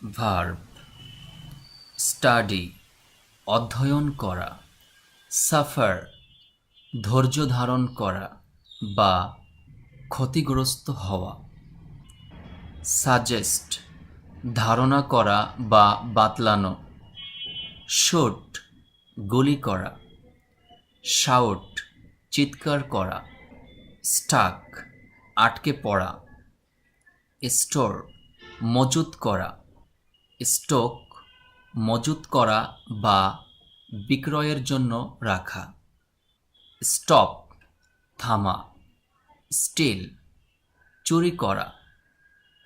Verb study অধ্যয়ন করা suffer ধৈর্য ধারণ করা বা ক্ষতিগ্রস্ত হওয়া সাজেস্ট ধারণা করা বা বাতলানো শোট গুলি করা শাউট চিৎকার করা স্টাক আটকে পড়া স্টোর মজুত করা স্টক মজুত করা বা বিক্রয়ের জন্য রাখা। স্টপ, থামা। স্টিল, চুরি করা।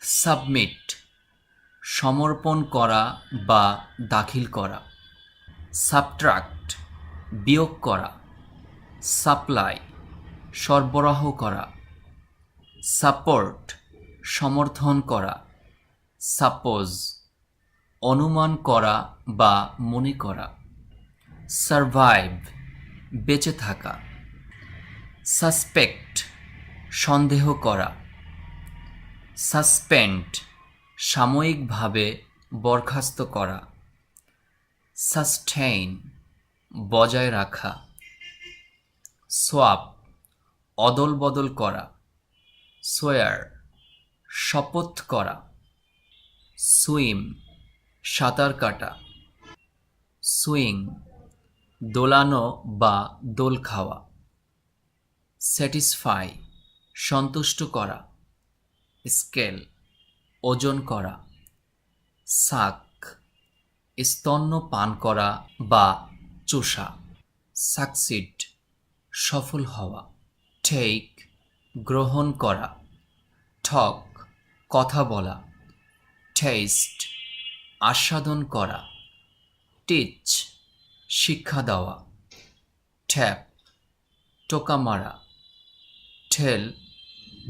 সাবমিট, সমর্পণ করা বা দাখিল করা। সাবট্রাক্ট, বিয়োগ করা। সাপ্লাই, সরবরাহ করা। সাপোর্ট, সমর্থন করা। সাপোজ অনুমান করা বা মনে করা। সারভাইভ, বেঁচে থাকা। সাসপেক্ট, সন্দেহ করা। সাসপেন্ড, সাময়িকভাবে বরখাস্ত করা। সাস্টেইন, বজায় রাখা। সোয়াপ অদল বদল করা। সোয়ার, শপথ করা। সুইম সাঁতার কাটা, সুইং, দোলানো বা দোল খাওয়া, স্যাটিসফাই, সন্তুষ্ট করা, স্কেল, ওজন করা, সাক, স্তন্য পান করা বা চোষা, সাকসিড, সফল হওয়া ঠেক গ্রহণ করা, ঠক, কথা বলা টেস্ট আস্বাদন করা, টিচ, শিক্ষা দেওয়া ট্যাপ টোকা মারা, ঠেল,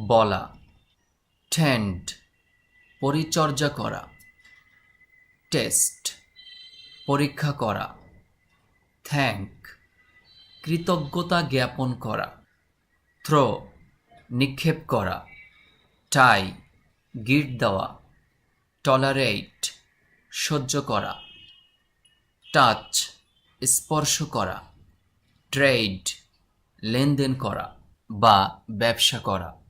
বলা ঠেন্ড পরিচর্যা করা, টেস্ট, পরীক্ষা করা, থ্যাঙ্ক, কৃতজ্ঞতা জ্ঞাপন করা, থ্রো, নিক্ষেপ করা, টাই গিট দেওয়া, টলারেট সহ্য করা। টাচ স্পর্শ করা। ট্রেড লেনদেন করা বা ব্যবসা করা।